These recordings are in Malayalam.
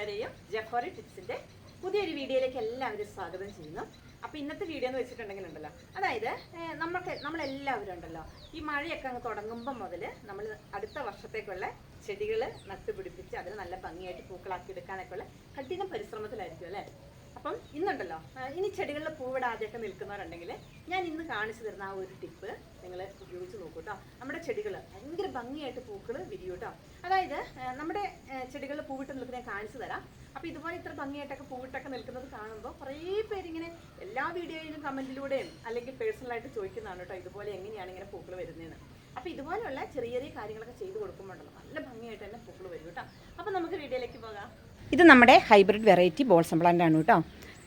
കൂട്ടുകാരെയും ജഫോറി ടിപ്സിന്റെ പുതിയൊരു വീഡിയോയിലേക്ക് എല്ലാവരും സ്വാഗതം ചെയ്യുന്നു. അപ്പൊ ഇന്നത്തെ വീഡിയോ എന്ന് വെച്ചിട്ടുണ്ടെങ്കിൽ ഉണ്ടല്ലോ അതായത് നമ്മൾക്ക് നമ്മളെല്ലാവരും ഉണ്ടല്ലോ ഈ മഴയൊക്കെ അങ്ങ് തുടങ്ങുമ്പോൾ മുതൽ നമ്മൾ അടുത്ത വർഷത്തേക്കുള്ള ചെടികൾ നട്ടുപിടിപ്പിച്ച് അതിന് നല്ല ഭംഗിയായിട്ട് പൂക്കളാക്കി എടുക്കാനൊക്കെ ഉള്ള കഠിന പരിശ്രമത്തിലായിരിക്കും അല്ലേ? അപ്പം ഇന്നുണ്ടല്ലോ ഇനി ചെടികളിൽ പൂവിടാതെയൊക്കെ നിൽക്കുന്നവരുണ്ടെങ്കിൽ ഞാൻ ഇന്ന് കാണിച്ചു തരുന്ന ആ ഒരു ടിപ്പ് നിങ്ങൾ ഉപയോഗിച്ച് നോക്കൂ കേട്ടോ. നമ്മുടെ ചെടികൾ ഭയങ്കര ഭംഗിയായിട്ട് പൂക്കൾ വിരിയും കേട്ടോ. അതായത് നമ്മുടെ ചെടികളിൽ പൂവിട്ട് നിൽക്കുന്നത് ഞാൻ കാണിച്ചു തരാം. അപ്പോൾ ഇതുപോലെ ഇത്ര ഭംഗിയായിട്ടൊക്കെ പൂവിട്ടൊക്കെ നിൽക്കുന്നത് കാണുമ്പോൾ കുറേ പേരിങ്ങനെ എല്ലാ വീഡിയോയിലും കമന്റിലൂടെയും അല്ലെങ്കിൽ പേഴ്സണലായിട്ട് ചോദിക്കുന്നതാണ് കേട്ടോ ഇതുപോലെ എങ്ങനെയാണ് ഇങ്ങനെ പൂക്കൾ വരുന്നതെന്ന്. അപ്പോൾ ഇതുപോലെയുള്ള ചെറിയ ചെറിയ കാര്യങ്ങളൊക്കെ ചെയ്ത് കൊടുക്കുമ്പോണ്ടല്ലോ നല്ല ഭംഗിയായിട്ട് തന്നെ പൂക്കൾ വരും കേട്ടോ. അപ്പോൾ നമുക്ക് വീഡിയോയിലേക്ക് പോകാം. ഇത് നമ്മുടെ ഹൈബ്രിഡ് വെറൈറ്റി ബോൾസം പ്ലാന്റ് ആണ് കേട്ടോ.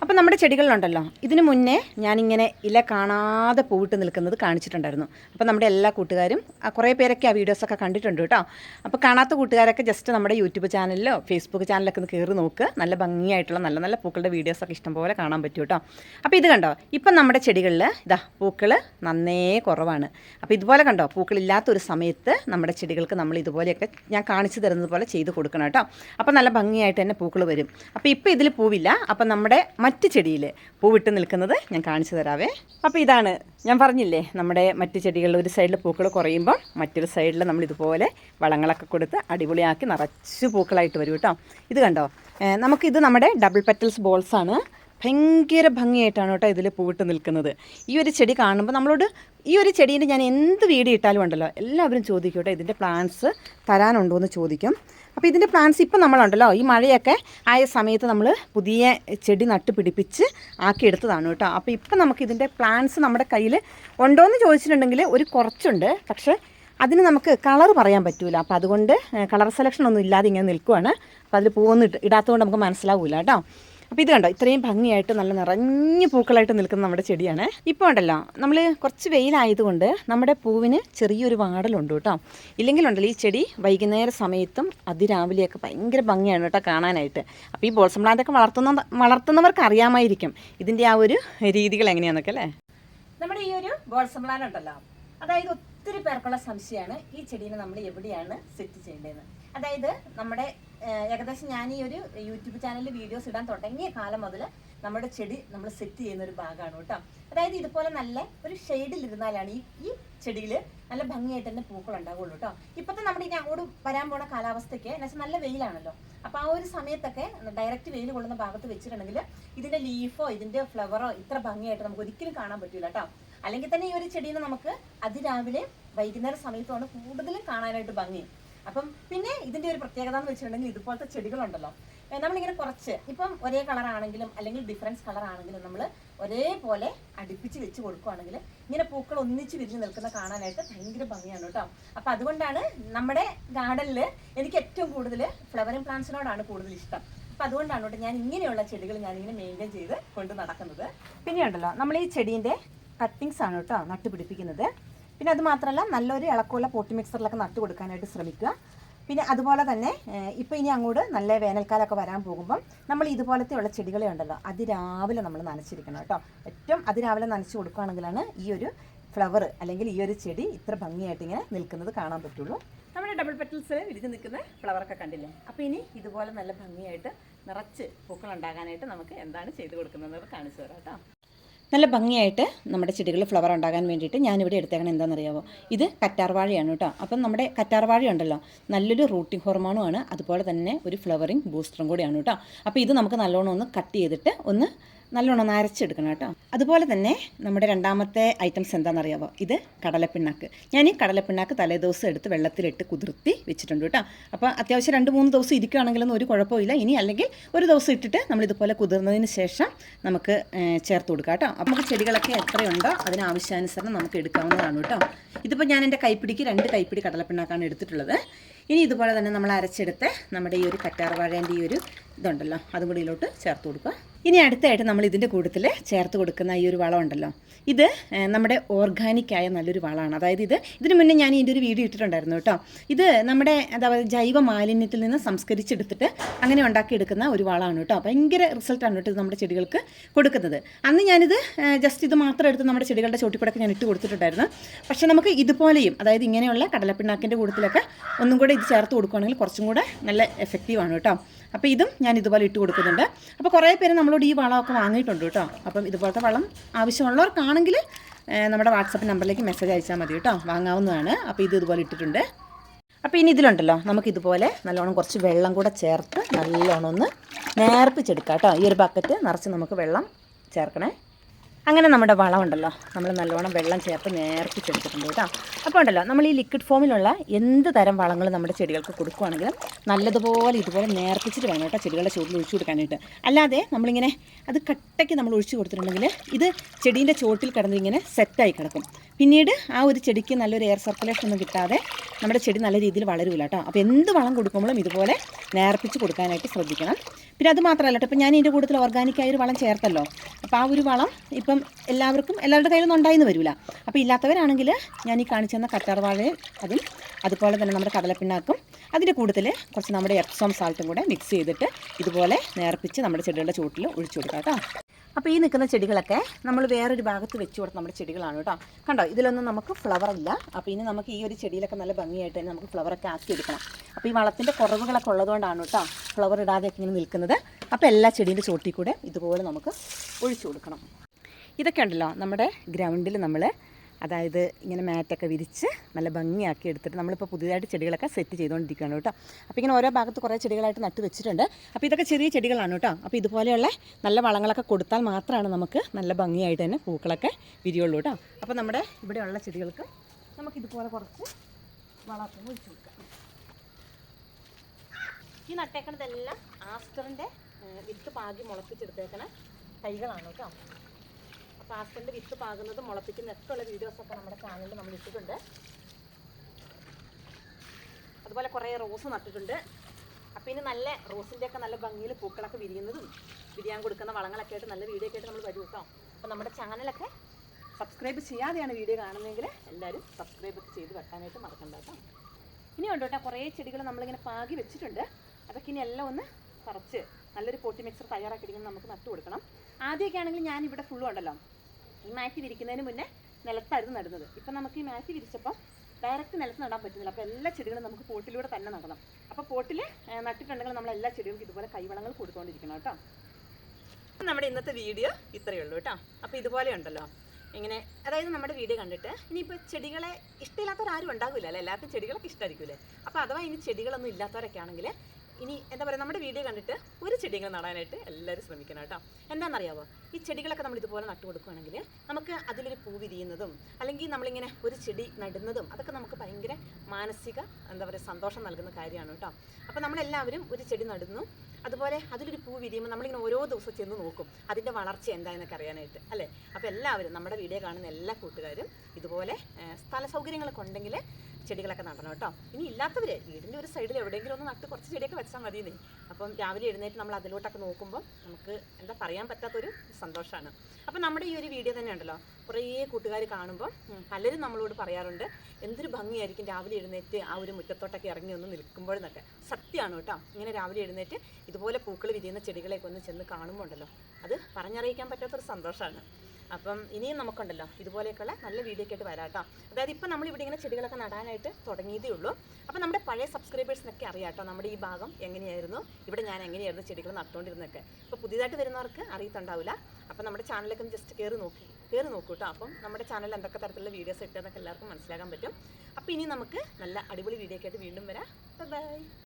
അപ്പോൾ നമ്മുടെ ചെടികളിലുണ്ടല്ലോ. ഇതിന് മുന്നേ ഞാനിങ്ങനെ ഇല കാണാതെ പൂവിട്ട് നിൽക്കുന്നത് കാണിച്ചിട്ടുണ്ടായിരുന്നു. അപ്പോൾ നമ്മുടെ എല്ലാ കൂട്ടുകാരും കുറേ പേരൊക്കെ ആ വീഡിയോസൊക്കെ കണ്ടിട്ടുണ്ട് കേട്ടോ. അപ്പോൾ കാണാത്ത കൂട്ടുകാരൊക്കെ ജസ്റ്റ് നമ്മുടെ യൂട്യൂബ് ചാനലിലോ ഫേസ്ബുക്ക് ചാനലൊക്കെ ഒന്ന് കയറി നോക്ക്. നല്ല ഭംഗിയായിട്ടുള്ള നല്ല നല്ല പൂക്കളുടെ വീഡിയോസൊക്കെ ഇഷ്ടംപോലെ കാണാൻ പറ്റും കേട്ടോ. അപ്പോൾ ഇത് കണ്ടോ? ഇപ്പം നമ്മുടെ ചെടികളിൽ ഇതാ പൂക്കൾ നന്നേ കുറവാണ്. അപ്പോൾ ഇതുപോലെ കണ്ടോ? പൂക്കളില്ലാത്ത ഒരു സമയത്ത് നമ്മുടെ ചെടികൾക്ക് നമ്മൾ ഇതുപോലെയൊക്കെ ഞാൻ കാണിച്ചു തരുന്നത് പോലെ ചെയ്ത് കൊടുക്കണം കേട്ടോ. അപ്പോൾ നല്ല ഭംഗിയായിട്ട് തന്നെ പൂക്കൾ വരും. അപ്പോൾ ഇപ്പോൾ ഇതിൽ പൂവില്ല. അപ്പോൾ നമ്മുടെ മറ്റ് ചെടിയിൽ പൂവിട്ട് നിൽക്കുന്നത് ഞാൻ കാണിച്ചു തരാവേ. അപ്പോൾ ഇതാണ് ഞാൻ പറഞ്ഞില്ലേ നമ്മുടെ മറ്റ് ചെടികളിൽ ഒരു സൈഡിൽ പൂക്കൾ കുറയുമ്പം മറ്റൊരു സൈഡിൽ നമ്മൾ ഇതുപോലെ വളങ്ങളൊക്കെ കൊടുത്ത് അടിപൊളിയാക്കി നിറച്ച് പൂക്കളായിട്ട് വരും കേട്ടോ. ഇത് കണ്ടോ? നമുക്കിത് നമ്മുടെ ഡബിൾ പെറ്റൽസ് ബോൾസാണ്. ഭയങ്കര ഭംഗിയായിട്ടാണ് കേട്ടോ ഇതിൽ പൂവിട്ട് നിൽക്കുന്നത്. ഈ ഒരു ചെടി കാണുമ്പോൾ നമ്മളോട് ഈ ഒരു ചെടീന്റെ ഞാൻ എന്ത് വീഡിയോ ഇട്ടാലും ഉണ്ടല്ലോ എല്ലാവരും ചോദിക്കും കേട്ടോ ഇതിന്റെ പ്ലാന്റ്സ് തരാനുണ്ടോ എന്ന് ചോദിക്കും. അപ്പോൾ ഇതിന്റെ പ്ലാന്റ്സ് ഇപ്പം നമ്മളുണ്ടല്ലോ ഈ മഴയൊക്കെ ആയ സമയത്ത് നമ്മൾ പുതിയ ചെടി നട്ട് പിടിപ്പിച്ച് ആക്കിയെടുത്തതാണ് കേട്ടോ. അപ്പോൾ ഇപ്പം നമുക്ക് ഇതിന്റെ പ്ലാന്റ്സ് നമ്മുടെ കയ്യിൽ ഉണ്ടോ എന്ന് ചോദിച്ചിട്ടുണ്ടെങ്കിൽ ഒരു കുറച്ചുണ്ട് പക്ഷേ അതിന് നമുക്ക് കളർ പറയാൻ പറ്റൂല. അപ്പോൾ അതുകൊണ്ട് കളർ സെലക്ഷൻ ഒന്നും ഇല്ലാതെ ഇങ്ങനെ നിൽക്കുവാണ്. അപ്പോൾ അതിൽ പൂവൊന്നും ഇടാത്തതുകൊണ്ട് നമുക്ക് മനസ്സിലാവില്ല കേട്ടോ. അപ്പോൾ ഇത് കണ്ടോ? ഇത്രയും ഭംഗിയായിട്ട് നല്ല നിറഞ്ഞു പൂക്കളായിട്ട് നിൽക്കുന്ന നമ്മുടെ ചെടിയാണ്. ഇപ്പോൾ ഉണ്ടല്ലോ നമ്മൾ കുറച്ച് വെയിലായതുകൊണ്ട് നമ്മുടെ പൂവിന് ചെറിയൊരു വാടലുണ്ട് കേട്ടോ. ഇല്ലെങ്കിലുണ്ടല്ലോ ഈ ചെടി വൈകുന്നേര സമയത്തും അതിരാവിലെയൊക്കെ ഭയങ്കര ഭംഗിയാണ് കേട്ടോ കാണാനായിട്ട്. അപ്പോൾ ഈ ബോൾസം പ്ലാന്റൊക്കെ വളർത്തുന്ന വളർത്തുന്നവർക്ക് അറിയാമായിരിക്കും ഇതിന്റെ ആ ഒരു രീതികൾ എങ്ങനെയാണെന്നൊക്കെ അല്ലേ? നമ്മുടെ ഈ ഒരു ബോൾസം പ്ലാന്റ് ഉണ്ടല്ലോ അതായത് ഒത്തിരി പേർക്കുള്ള സംശയമാണ് ഈ ചെടീനെ നമ്മൾ എവിടെയാണ് സെറ്റ് ചെയ്യേണ്ടതെന്ന്. അതായത് നമ്മുടെ ഏകദേശം ഞാൻ ഈ ഒരു യൂട്യൂബ് ചാനലിൽ വീഡിയോസ് ഇടാൻ തുടങ്ങിയ കാലം മുതൽ നമ്മുടെ ചെടി നമ്മൾ സെറ്റ് ചെയ്യുന്ന ഒരു ഭാഗമാണ് കേട്ടോ. അതായത് ഇതുപോലെ നല്ല ഒരു ഷെയ്ഡിൽ ഇരുന്നാലാണ് ഈ ഈ ചെടിയിൽ നല്ല ഭംഗിയായിട്ട് തന്നെ പൂക്കൾ ഉണ്ടാവുള്ളൂ കേട്ടോ. ഇപ്പോഴത്തെ നമ്മുടെ ഇനി അങ്ങോട്ട് വരാൻ പോണ കാലാവസ്ഥയ്ക്ക് എന്നുവെച്ചാൽ നല്ല വെയിലാണല്ലോ. അപ്പം ആ ഒരു സമയത്തൊക്കെ ഡയറക്റ്റ് വെയിൽ കൊള്ളുന്ന ഭാഗത്ത് വെച്ചിട്ടുണ്ടെങ്കിൽ ഇതിന്റെ ലീഫോ ഇതിന്റെ ഫ്ലവറോ ഇത്ര ഭംഗിയായിട്ട് നമുക്ക് ഒരിക്കലും കാണാൻ പറ്റില്ല കേട്ടോ. അല്ലെങ്കിൽ തന്നെ ഈ ഒരു ചെടീനെ നമുക്ക് അതിരാവിലെ വൈകുന്നേര സമയത്താണ് കൂടുതലും കാണാനായിട്ട് ഭംഗി. അപ്പം പിന്നെ ഇതിന്റെ ഒരു പ്രത്യേകത എന്ന് വെച്ചിട്ടുണ്ടെങ്കിൽ ഇതുപോലത്തെ ചെടികളുണ്ടല്ലോ. നമ്മളിങ്ങനെ കുറച്ച് ഇപ്പം ഒരേ കളർ ആണെങ്കിലും അല്ലെങ്കിൽ ഡിഫറൻസ് കളർ ആണെങ്കിലും നമ്മൾ ഒരേപോലെ അടുപ്പിച്ച് വെച്ച് കൊടുക്കുകയാണെങ്കിൽ ഇങ്ങനെ പൂക്കൾ ഒന്നിച്ച് വിരിഞ്ഞ് നിൽക്കുന്ന കാണാനായിട്ട് ഭയങ്കര ഭംഗിയാണ് കേട്ടോ. അപ്പം അതുകൊണ്ടാണ് നമ്മുടെ ഗാർഡനിൽ എനിക്ക് ഏറ്റവും കൂടുതൽ ഫ്ലവറിംഗ് പ്ലാന്റ്സിനോടാണ് കൂടുതൽ ഇഷ്ടം. അപ്പം അതുകൊണ്ടാണ് കേട്ടോ ഞാൻ ഇങ്ങനെയുള്ള ചെടികൾ ഞാനിങ്ങനെ മെയിന്റെയിൻ ചെയ്ത് കൊണ്ട് നടക്കുന്നത്. പിന്നെയുണ്ടല്ലോ നമ്മൾ ഈ ചെടീന്റെ കട്ടിങ്സ് ആണ് കേട്ടോ നട്ടുപിടിപ്പിക്കുന്നത്. പിന്നെ അത് മാത്രമല്ല നല്ലൊരു ഇളക്കമുള്ള പോട്ടി മിക്സറിലൊക്കെ നട്ട് കൊടുക്കാനായിട്ട് ശ്രമിക്കുക. പിന്നെ അതുപോലെ തന്നെ ഇപ്പോൾ ഇനി അങ്ങോട്ട് നല്ല വേനൽക്കാലമൊക്കെ വരാൻ പോകുമ്പം നമ്മൾ ഇതുപോലത്തെ ഉള്ള ചെടികളെ ഉണ്ടല്ലോ അതിരാവിലെ നമ്മൾ നനച്ചിരിക്കണം കേട്ടോ. ഏറ്റവും അതിരാവിലെ നനച്ച് കൊടുക്കുകയാണെങ്കിലാണ് ഈ ഒരു ഫ്ലവർ അല്ലെങ്കിൽ ഈ ഒരു ചെടി ഇത്ര ഭംഗിയായിട്ട് ഇങ്ങനെ നിൽക്കുന്നത് കാണാൻ പറ്റുള്ളൂ. നമ്മുടെ ഡബിൾ പെറ്റൽസിൽ വിരിഞ്ഞ് നിൽക്കുന്ന ഫ്ലവറൊക്കെ കണ്ടില്ലേ? അപ്പോൾ ഇനി ഇതുപോലെ നല്ല ഭംഗിയായിട്ട് നിറച്ച് പൂക്കളുണ്ടാകാനായിട്ട് നമുക്ക് എന്താണ് ചെയ്ത് കൊടുക്കുന്നത് കാണിച്ചു തരാം കേട്ടോ. നല്ല ഭംഗിയായിട്ട് നമ്മുടെ ചെടികളിൽ ഫ്ലവർ ഉണ്ടാകാൻ വേണ്ടിയിട്ട് ഞാനിവിടെ എടുത്തേക്കണം എന്താണെന്നറിയാമോ ഇത് കറ്റാർവാഴയാണ് കേട്ടോ. അപ്പം നമ്മുടെ കറ്റാർവാഴ ഉണ്ടല്ലോ നല്ലൊരു റൂട്ടിംഗ് ഹോർമോണുമാണ് അതുപോലെ തന്നെ ഒരു ഫ്ലവറിംഗ് ബൂസ്റ്ററും കൂടിയാണ് കേട്ടോ. അപ്പോൾ ഇത് നമുക്ക് നല്ലോണം ഒന്ന് കട്ട് ചെയ്തിട്ട് ഒന്ന് നല്ലോണം ഒന്ന് അരച്ചെടുക്കണം കേട്ടോ. അതുപോലെ തന്നെ നമ്മുടെ രണ്ടാമത്തെ ഐറ്റംസ് എന്താണെന്നറിയാമോ ഇത് കടലപ്പിണ്ണാക്ക്. ഞാൻ ഈ കടലപ്പിണ്ണാക്ക് തലേദിവസം എടുത്ത് വെള്ളത്തിലിട്ട് കുതിർത്തി വെച്ചിട്ടുണ്ട് കേട്ടോ. അപ്പോൾ അത്യാവശ്യം രണ്ട് മൂന്ന് ദിവസം ഇരിക്കുകയാണെങ്കിലൊന്നും ഒരു കുഴപ്പമില്ല. ഇനി അല്ലെങ്കിൽ ഒരു ദിവസം ഇട്ടിട്ട് നമ്മൾ ഇതുപോലെ കുതിർന്നതിന് ശേഷം നമുക്ക് ചേർത്ത് കൊടുക്കാം കേട്ടോ. അപ്പോൾ നമുക്ക് ചെടികളൊക്കെ എത്രയുണ്ടോ അതിനാവശ്യാനുസരണം നമുക്ക് എടുക്കാവുന്നതാണ് കേട്ടോ. ഇതിപ്പോൾ ഞാൻ എന്റെ കൈപ്പിടിക്ക് രണ്ട് കൈപ്പിടി കടലപ്പിണ്ണാക്കാണ് എടുത്തിട്ടുള്ളത്. ഇനി ഇതുപോലെ തന്നെ നമ്മൾ അരച്ചെടുത്ത് നമ്മുടെ ഈ ഒരു കറ്റാർവാഴേന്റെ ഈ ഒരു ഇതുണ്ടല്ലോ അതും കൂടി ഇതിലോട്ട് ചേർത്ത് കൊടുക്കുക. ഇനി അടുത്തായിട്ട് നമ്മൾ ഇതിന്റെ കൂട്ടത്തിൽ ചേർത്ത് കൊടുക്കുന്ന ഈ ഒരു വളം ഉണ്ടല്ലോ. ഇത് നമ്മുടെ ഓർഗാനിക്കായ നല്ലൊരു വളമാണ്. അതായത് ഇത് ഇതിനു മുന്നേ ഞാൻ ഇതിന്റെ ഒരു വീഡിയോ ഇട്ടിട്ടുണ്ടായിരുന്നു കേട്ടോ. ഇത് നമ്മുടെ എന്താ പറയുക ജൈവ മാലിന്യത്തിൽ നിന്ന് സംസ്കരിച്ചെടുത്തിട്ട് അങ്ങനെ ഉണ്ടാക്കിയെടുക്കുന്ന ഒരു വളമാണ് കേട്ടോ. ഭയങ്കര റിസൾട്ടാണ് കേട്ടോ ഇത് നമ്മുടെ ചെടികൾക്ക് കൊടുക്കുന്നത്. അന്ന് ഞാനിത് ജസ്റ്റ് ഇത് മാത്രം എടുത്ത് നമ്മുടെ ചെടികളുടെ ചോട്ടിക്കൂടൊക്കെ ഞാൻ ഇട്ട് കൊടുത്തിട്ടുണ്ടായിരുന്നു. പക്ഷേ നമുക്ക് ഇതുപോലെയും അതായത് ഇങ്ങനെയുള്ള കടലപ്പിണ്ണാക്കിന്റെ കൂട്ടത്തിലൊക്കെ ഒന്നും കൂടെ ഇത് ചേർത്ത് കൊടുക്കുകയാണെങ്കിൽ കുറച്ചും കൂടെ നല്ല എഫക്റ്റീവാണ് കേട്ടോ. അപ്പോൾ ഇതും ഞാൻ ഇതുപോലെ ഇട്ട് കൊടുക്കുന്നുണ്ട്. അപ്പോൾ കുറേ പേര് നമ്മളോട് ഈ വളമൊക്കെ വാങ്ങിയിട്ടുണ്ട് കേട്ടോ. അപ്പം ഇതുപോലത്തെ വളം ആവശ്യമുള്ളവർക്കാണെങ്കിൽ നമ്മുടെ വാട്സപ്പ് നമ്പറിലേക്ക് മെസ്സേജ് അയച്ചാൽ മതി കേട്ടോ. വാങ്ങാവുന്നതാണ്. അപ്പോൾ ഇത് ഇതുപോലെ ഇട്ടിട്ടുണ്ട്. അപ്പോൾ ഇനി ഇതിലുണ്ടല്ലോ നമുക്ക് ഇതുപോലെ നല്ലോണം കുറച്ച് വെള്ളം കൂടെ ചേർത്ത് നല്ലോണം ഒന്ന് നേർപ്പിച്ചെടുക്കാം കേട്ടോ. ഈ ഒരു ബക്കറ്റ് നിറച്ച് നമുക്ക് വെള്ളം ചേർക്കണേ. അങ്ങനെ നമ്മുടെ വളമുണ്ടല്ലോ നമ്മൾ നല്ലോണം വെള്ളം ചേർത്ത് നേർപ്പിച്ചെടുത്തിട്ടുണ്ട് കേട്ടോ. അപ്പോൾ ഉണ്ടല്ലോ നമ്മൾ ഈ ലിക്വിഡ് ഫോമിലുള്ള എന്ത് തരം വളങ്ങൾ നമ്മുടെ ചെടികൾക്ക് കൊടുക്കുകയാണെങ്കിലും നല്ലതുപോലെ ഇതുപോലെ നേർപ്പിച്ചിട്ട് വേണം കേട്ടോ ചെടികളുടെ ചുവട്ടിൽ ഒഴിച്ചു കൊടുക്കാനായിട്ട്. അല്ലാതെ നമ്മളിങ്ങനെ അത് കട്ടയ്ക്ക് നമ്മൾ ഒഴിച്ചു കൊടുത്തിട്ടുണ്ടെങ്കിൽ ഇത് ചെടീന്റെ ചുവട്ടിൽ കിടന്ന് ഇങ്ങനെ സെറ്റായി കിടക്കും. പിന്നീട് ആ ഒരു ചെടിക്ക് നല്ലൊരു എയർ സർക്കുലേഷൻ ഒന്നും കിട്ടാതെ നമ്മുടെ ചെടി നല്ല രീതിയിൽ വളരൂല കേട്ടോ. അപ്പോൾ എന്ത് വളം കൊടുക്കുമ്പോഴും ഇതുപോലെ നേർപ്പിച്ച് കൊടുക്കാനായിട്ട് ശ്രദ്ധിക്കണം. പിന്നെ അത് മാത്രമല്ല കേട്ടോ ഇപ്പം ഞാൻ ഇതിന്റെ കൂടുതൽ ഓർഗാനിക്കായ ഒരു വളം ചേർത്തല്ലോ. അപ്പോൾ ആ ഒരു വളം ഇപ്പം എല്ലാവർക്കും എല്ലാവരുടെ കയ്യിലൊന്നും ഉണ്ടായിന്ന് വരില്ല. അപ്പോൾ ഇല്ലാത്തവരാണെങ്കിൽ ഞാൻ ഈ കാണിച്ചു തന്ന കറ്റാർവാഴയും അതും അതുപോലെ തന്നെ നമ്മുടെ കടലപ്പിണ്ണാക്കും അതിന്റെ കൂട്ടത്തിൽ കുറച്ച് നമ്മുടെ എപ്സോം സാൾട്ടും കൂടെ മിക്സ് ചെയ്തിട്ട് ഇതുപോലെ നേർപ്പിച്ച് നമ്മുടെ ചെടികളുടെ ചൂട്ടിൽ ഒഴിച്ചു കൊടുക്കാം കേട്ടോ. അപ്പോൾ ഈ നിൽക്കുന്ന ചെടികളൊക്കെ നമ്മൾ വേറൊരു ഭാഗത്ത് വെച്ച് കൊടുത്ത നമ്മുടെ ചെടികളാണ് കേട്ടോ. കണ്ടോ? ഇതിലൊന്നും നമുക്ക് ഫ്ലവർ ഇല്ല. അപ്പോൾ ഇനി നമുക്ക് ഈ ഒരു ചെടിയിലൊക്കെ നല്ല ഭംഗിയായിട്ട് തന്നെ നമുക്ക് ഫ്ലവറൊക്കെ ആക്കി എടുക്കണം. അപ്പോൾ ഈ വളത്തിന്റെ കുറവുകളൊക്കെ ഉള്ളതുകൊണ്ടാണ് കേട്ടോ ഫ്ലവർ ഇടാതെയൊക്കെ ഇങ്ങനെ നിൽക്കുന്നത്. അപ്പോൾ എല്ലാ ചെടീന്റെ ചോട്ടിൽ കൂടെ ഇതുപോലെ നമുക്ക് ഒഴിച്ചു കൊടുക്കണം. ഇതൊക്കെ ഉണ്ടല്ലോ നമ്മുടെ ഗ്രൗണ്ടിൽ നമ്മൾ അതായത് ഇങ്ങനെ മാറ്റൊക്കെ വിരിച്ച് നല്ല ഭംഗിയാക്കി എടുത്തിട്ട് നമ്മളിപ്പോൾ പുതിയതായിട്ട് ചെടികളൊക്കെ സെറ്റ് ചെയ്തുകൊണ്ടിരിക്കുകയാണ് കേട്ടോ. അപ്പോൾ ഇങ്ങനെ ഓരോ ഭാഗത്ത് കുറേ ചെടികളായിട്ട് നട്ട് വെച്ചിട്ടുണ്ട്. അപ്പോൾ ഇതൊക്കെ ചെറിയ ചെടികളാണ് കേട്ടോ. അപ്പോൾ ഇതുപോലെയുള്ള നല്ല വളങ്ങളൊക്കെ കൊടുത്താൽ മാത്രമാണ് നമുക്ക് നല്ല ഭംഗിയായിട്ട് തന്നെ പൂക്കളൊക്കെ വിരിയുള്ളൂ കേട്ടോ. അപ്പോൾ നമ്മുടെ ഇവിടെയുള്ള ചെടികൾക്ക് നമുക്ക് ഇതുപോലെ കുറച്ച് വളമൊക്കെ ഒഴിച്ചു കൊടുക്കാം. ഈ നട്ടേക്കണതെല്ലാം ആസ്റ്ററിന്റെ വിത്ത് പാകി മുളപ്പിച്ചെടുത്തേക്കണ തൈകളാണ് കേട്ടോ. അപ്പോൾ ആസ്റ്ററിന്റെ വിത്ത് പാകുന്നത് മുളപ്പിക്കുന്ന ഒക്കെ ഉള്ള വീഡിയോസൊക്കെ നമ്മുടെ ചാനലിൽ നമ്മൾ ഇട്ടിട്ടുണ്ട്. അതുപോലെ കുറേ റോസ് നട്ടിട്ടുണ്ട്. അപ്പോൾ ഇനി നല്ല റോസിന്റെയൊക്കെ നല്ല ഭംഗിയിൽ പൂക്കളൊക്കെ വിരിയുന്നതും വിരിയാൻ കൊടുക്കുന്ന വളങ്ങളൊക്കെ ആയിട്ട് നല്ല വീഡിയോ ഒക്കെ ആയിട്ട് നമ്മൾ വരും കേട്ടോ. അപ്പോൾ നമ്മുടെ ചാനലൊക്കെ സബ്സ്ക്രൈബ് ചെയ്യാതെയാണ് വീഡിയോ കാണുന്നതെങ്കിൽ എല്ലാവരും സബ്സ്ക്രൈബ് ചെയ്ത് വെക്കാനായിട്ട് മറക്കണ്ട കേട്ടോ. ഇനി ഉണ്ട് കേട്ടോ കുറേ ചെടികൾ നമ്മളിങ്ങനെ പാകി വെച്ചിട്ടുണ്ട്. അതൊക്കെ ഇനി എല്ലാം ഒന്ന് പറിച്ച് നല്ലൊരു പോട്ടി മിക്സർ തയ്യാറാക്കിയിരിക്കുന്നത് നമുക്ക് നട്ടു കൊടുക്കണം. ആദ്യമൊക്കെ ആണെങ്കിൽ ഞാൻ ഇവിടെ ഫുള്ളും ഉണ്ടല്ലോ. ഈ മാറ്റി വിരിക്കുന്നതിന് മുന്നേ നിലത്തായിരുന്നു നടുന്നത്. ഇപ്പം നമുക്ക് ഈ മാറ്റി വിരിച്ചപ്പോൾ ഡയറക്റ്റ് നിലത്ത് നടാൻ പറ്റുന്നില്ല. അപ്പോൾ എല്ലാ ചെടികളും നമുക്ക് പോട്ടിലൂടെ തന്നെ നടണം. അപ്പോൾ പോട്ടിൽ നട്ടിട്ടുണ്ടെങ്കിൽ നമ്മൾ എല്ലാ ചെടികൾക്കും ഇതുപോലെ കൈവളങ്ങൾ കൊടുത്തുകൊണ്ടിരിക്കണം കേട്ടോ. നമ്മുടെ ഇന്നത്തെ വീഡിയോ ഇത്രയേ ഉള്ളൂ കേട്ടോ. അപ്പോൾ ഇതുപോലെ ഉണ്ടല്ലോ. ഇങ്ങനെ അതായത് നമ്മുടെ വീഡിയോ കണ്ടിട്ട് ഇനിയിപ്പോൾ ചെടികളെ ഇഷ്ടമില്ലാത്തവരാരും ഉണ്ടാകില്ല അല്ലേ? എല്ലാവർക്കും ചെടികളൊക്കെ ഇഷ്ടമായിരിക്കില്ലേ അപ്പോൾ അഥവാ ഇനി ചെടികളൊന്നും ഇല്ലാത്തവരൊക്കെ ആണെങ്കിൽ ഇനി എന്താ പറയുക നമ്മുടെ വീഡിയോ കണ്ടിട്ട് ഒരു ചെടികൾ നടാനായിട്ട് എല്ലാവരും ശ്രമിക്കണം കേട്ടോ. എന്താണെന്നറിയാവോ? ഈ ചെടികളൊക്കെ നമ്മൾ ഇതുപോലെ നട്ടു കൊടുക്കുകയാണെങ്കിൽ നമുക്ക് അതിലൊരു പൂ വിരിയുന്നതും അല്ലെങ്കിൽ നമ്മളിങ്ങനെ ഒരു ചെടി നടുന്നതും അതൊക്കെ നമുക്ക് ഭയങ്കര മാനസിക എന്താ പറയുക സന്തോഷം നൽകുന്ന കാര്യമാണ് കേട്ടോ. അപ്പോൾ നമ്മളെല്ലാവരും ഒരു ചെടി നടുന്നു. അതുപോലെ അതിലൊരു പൂ വിരിയുമ്പോൾ നമ്മളിങ്ങനെ ഓരോ ദിവസം ചെന്ന് നോക്കും അതിന്റെ വളർച്ച എന്തായെന്നൊക്കെ അറിയാനായിട്ട് അല്ലേ? അപ്പോൾ എല്ലാവരും നമ്മുടെ വീഡിയോ കാണുന്ന എല്ലാ കൂട്ടുകാരും ഇതുപോലെ സ്ഥല സൗകര്യങ്ങളൊക്കെ ഉണ്ടെങ്കിൽ ചെടികളൊക്കെ നടണം കേട്ടോ. ഇനി ഇല്ലാത്തവർ വീടിന്റെ ഒരു സൈഡിൽ എവിടെയെങ്കിലും ഒന്ന് നട്ട് കുറച്ച് ചെടിയൊക്കെ വെച്ചാൽ മതി നീ അപ്പം രാവിലെ എഴുന്നേറ്റ് നമ്മൾ അതിലോട്ടൊക്കെ നോക്കുമ്പോൾ നമുക്ക് എന്താ പറയാൻ പറ്റാത്തൊരു സന്തോഷമാണ് അപ്പം നമ്മുടെ ഈ ഒരു വീഡിയോ തന്നെ ഉണ്ടല്ലോ. കുറേ കൂട്ടുകാർ കാണുമ്പോൾ പലരും നമ്മളോട് പറയാറുണ്ട് എന്തൊരു ഭംഗിയായിരിക്കും രാവിലെ എഴുന്നേറ്റ് ആ ഒരു മുറ്റത്തോട്ടൊക്കെ ഇറങ്ങി ഒന്ന് നിൽക്കുമ്പോഴെന്നൊക്കെ. സത്യമാണ് കേട്ടോ. ഇങ്ങനെ രാവിലെ എഴുന്നേറ്റ് ഇതുപോലെ പൂക്കൾ വിരിയുന്ന ചെടികളെയൊക്കെ ഒന്ന് ചെന്ന് കാണുമ്പോൾ ഉണ്ടല്ലോ. അത് പറഞ്ഞറിയിക്കാൻ പറ്റാത്തൊരു സന്തോഷമാണ് അപ്പം ഇനിയും നമുക്കുണ്ടല്ലോ ഇതുപോലെയൊക്കെയുള്ള നല്ല വീഡിയോ ഒക്കെ ആയിട്ട് വരാം കേട്ടോ. അതായത് ഇപ്പം നമ്മളിവിടെ ഇങ്ങനെ ചെടികളൊക്കെ നടാനായിട്ട് തുടങ്ങിയതേ ഉള്ളൂ. അപ്പം നമ്മുടെ പഴയ സബ്സ്ക്രൈബേഴ്സിനൊക്കെ അറിയാം കേട്ടോ നമ്മുടെ ഈ ഭാഗം എങ്ങനെയായിരുന്നു ഇവിടെ ഞാൻ എങ്ങനെയായിരുന്നു ചെടികൾ നട്ടുകൊണ്ടിരുന്നൊക്കെ അപ്പോൾ പുതിയതായിട്ട് വരുന്നവർക്ക് അറിയത്തുണ്ടാവില്ല. അപ്പം നമ്മുടെ ചാനലൊക്കെ ഒന്ന് ജസ്റ്റ് കയറി നോക്കി കയറി നോക്കൂ കേട്ടോ. അപ്പം നമ്മുടെ ചാനലിൽ എന്തൊക്കെ തരത്തിലുള്ള വീഡിയോസ് ഇട്ടെന്നൊക്കെ എല്ലാവർക്കും മനസ്സിലാക്കാൻ പറ്റും. അപ്പം ഇനി നമുക്ക് നല്ല അടിപൊളി വീഡിയോ ഒക്കെ ആയിട്ട് വീണ്ടും വരാം. ബൈ